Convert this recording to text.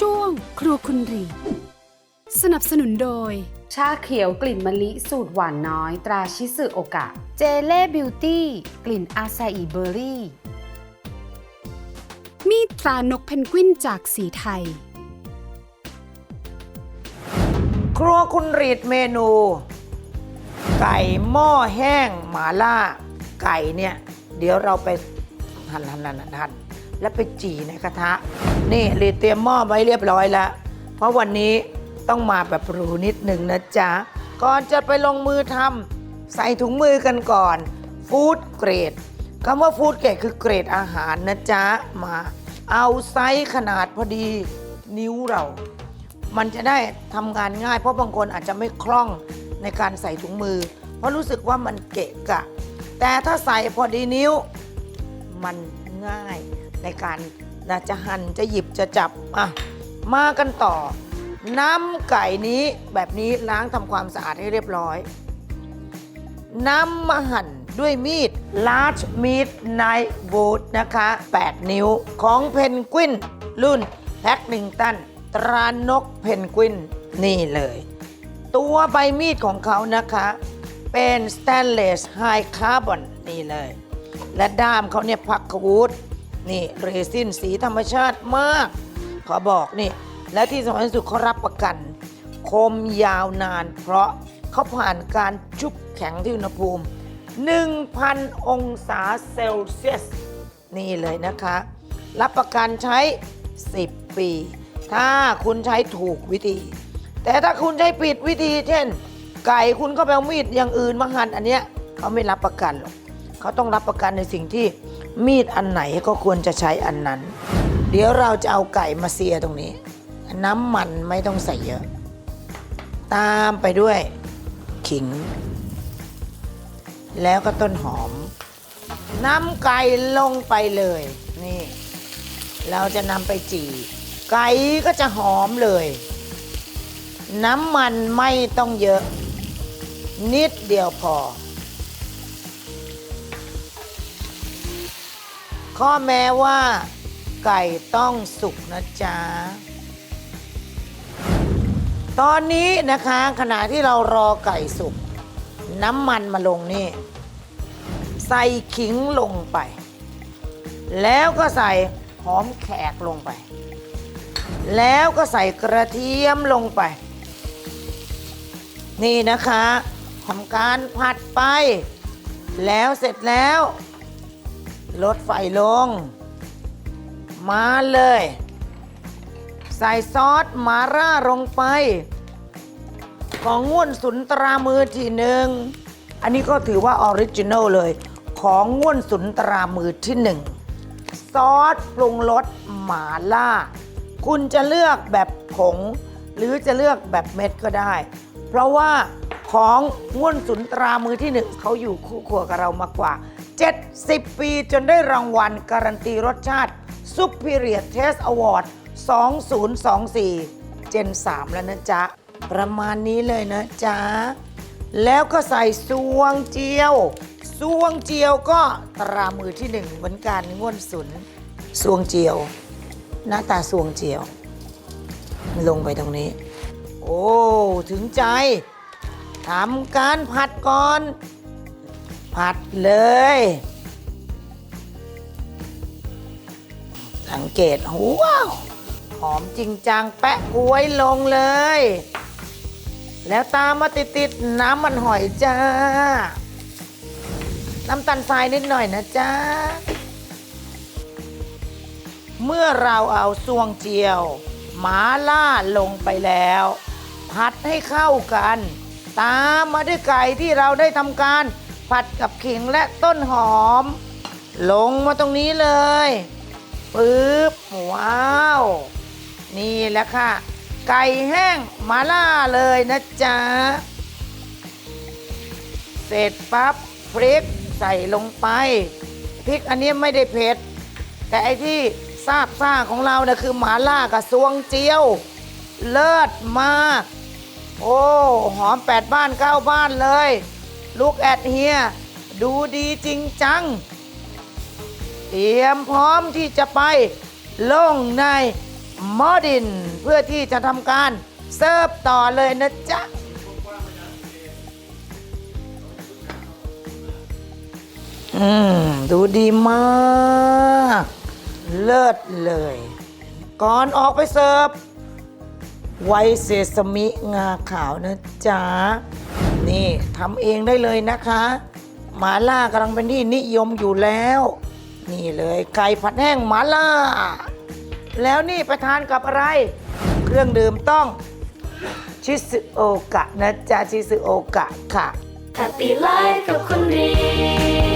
ช่วงครัวคุณรี สนับสนุนโดย ชาเขียวกลิ่นมะลิสูตรหวานน้อย ตราชิสึโอกะ เจเล่บิวตี้ กลิ่นอาซาอิเบอร์รี่ มีดตรานกเพนกวินจากสีไทย ครัวคุณรีดเมนู ไก่หม้อแห้งหมาล่า ไก่เนี่ย เดี๋ยวเราไปหั่นหั่นหั่นหั่นหั่น แล้วไปจี่ในกระทะ นี่รีเตรียมหม้อไว้เรียบร้อยแล้ว เพราะวันนี้ต้องมาแบบหรูนิดหนึ่งนะจ๊ะ ก่อนจะไปลงมือทำใส่ถุงมือกันก่อนฟู้ดเกรดคำว่าฟู้ดเกรดคือเกรดอาหารนะจ๊ะมา เอาไซส์ขนาดพอดีนิ้วเรา มันจะได้ทำงานง่าย เพราะบางคนอาจจะไม่คล่องในการใส่ถุงมือ เพราะรู้สึกว่ามันเกะกะ แต่ถ้าใส่พอดีนิ้ว มันง่าย ในการนะจะหั่นจะหยิบจะจับอะมากันต่อ น้ำไก่นี้แบบนี้ล้างทำความสะอาดให้เรียบร้อยน้ำมาหั่นด้วยมีด large meat knife wood นะคะ 8 นิ้วของเพนกวิน รุ่นแพ็กหนึ่งตัน ตรานกเพนกวิน นี่เลย ตัวใบมีดของเขานะคะ เป็น stainless high carbon นี่เลย และด้ามเขาเนี่ยพักวูด นี่เรซินสีธรรมชาติมาก ขอบอกนี่ และที่สำคัญที่สุดเขารับประกัน คมยาวนาน เพราะเขาผ่านการชุบแข็งที่อุณหภูมิ 1,000 องศาเซลเซียส นี่เลยนะคะ รับประกันใช้ 10 ปี ถ้าคุณใช้ถูกวิธี แต่ถ้าคุณใช้ผิดวิธี เช่น ไก่คุณก็ไปเอามีดอย่างอื่นมาหั่นอันเนี้ยเขาไม่รับประกันหรอกเขาต้องรับประกันในสิ่งที่ มีดอันไหนก็ควรจะใช้อันนั้น เดี๋ยวเราจะเอาไก่มาเสียตรงนี้ น้ำมันไม่ต้องใส่เยอะ ตามไปด้วยขิง แล้วก็ต้นหอม น้ำไก่ลงไปเลย นี่ เราจะนำไปจี่ ไก่ก็จะหอมเลย น้ำมันไม่ต้องเยอะ นิดเดียวพอ ข้อแม้ว่า ไก่ต้องสุกนะจ๊ะ ตอนนี้นะคะขณะที่เรารอไก่สุก น้ำมันมาลงนี่ ใส่ขิงลงไป แล้วก็ใส่หอมแขกลงไป แล้วก็ใส่กระเทียมลงไป นี่นะคะทำการผัดไป แล้วเสร็จแล้ว ลดไฟลง มาเลย ใส่ซอสมาร่าลงไป ของง่วนสุนตรามือที่หนึ่ง อันนี้ก็ถือว่าออริจินัลเลย ของง่วนสุนตรามือที่หนึ่ง ซอสปรุงรสหมาล่า คุณจะเลือกแบบผง หรือจะเลือกแบบเม็ดก็ได้ เพราะว่าของง่วนสุนตรามือที่หนึ่งเขาอยู่คู่ครัวกับเรามากกว่า 70 ปีจนได้รางวัลการันตีรสชาติ Superior Taste Award 2024 เจน 3 แล้วนะจ๊ะ ประมาณนี้เลยนะจ๊ะ แล้วก็ใส่ซวงเจียวซวงเจียวก็ตรามือที่หนึ่งเหมือนกันง่วนสุนซวงเจียว หน้าตาซวงเจียว ลงไปตรงนี้ โอ้ ถึงใจทำการผัดก่อน ผัดเลย สังเกตว้าวหอมจริงจังแปะกล้วยลงเลย แล้วตามมาติดๆ น้ำมันหอยจ้า น้ำตาลทรายนิดหน่อยนะจ๊ะเมื่อเราเอาซวงเจียวหมาล่าลงไปแล้ว ผัดให้เข้ากัน ตามมาด้วยไก่ที่เราได้ทำการ ผัดกับขิงและต้นหอม ลงมาตรงนี้เลยปึ๊บว้าว นี่แหละค่ะ ไก่แห้งมาล่าเลยนะจ๊ะ เสร็จปั๊บพริกใส่ลงไปพริกอันนี้ไม่ได้เผ็ด แต่ไอที่ซาบซ่าของเราเนี่ยคือหมาล่ากับซวงเจียว เลิศมาก โอ้ หอมแปดบ้านเก้าบ้านเลย ลูกแอดเฮียดูดีจริงจัง เตรียมพร้อมที่จะไปลงในหม้อดิน เพื่อที่จะทำการเสิร์ฟต่อเลยนะจ๊ะ อืม ดูดีมาก เลิศเลย ก่อนออกไปเสิร์ฟไวเซซามิงาขาวนะจ๊ะ นี่ทำเองได้เลยนะคะหมาล่ากำลังเป็นที่นิยมอยู่แล้ว นี่เลยไก่ผัดแห้งหมาล่า แล้วนี่ไปทานกับอะไร เครื่องดื่มต้อง ชิซึโอกะนะจ๊ะชิซึโอกะค่ะ Happy Life กับคุณดี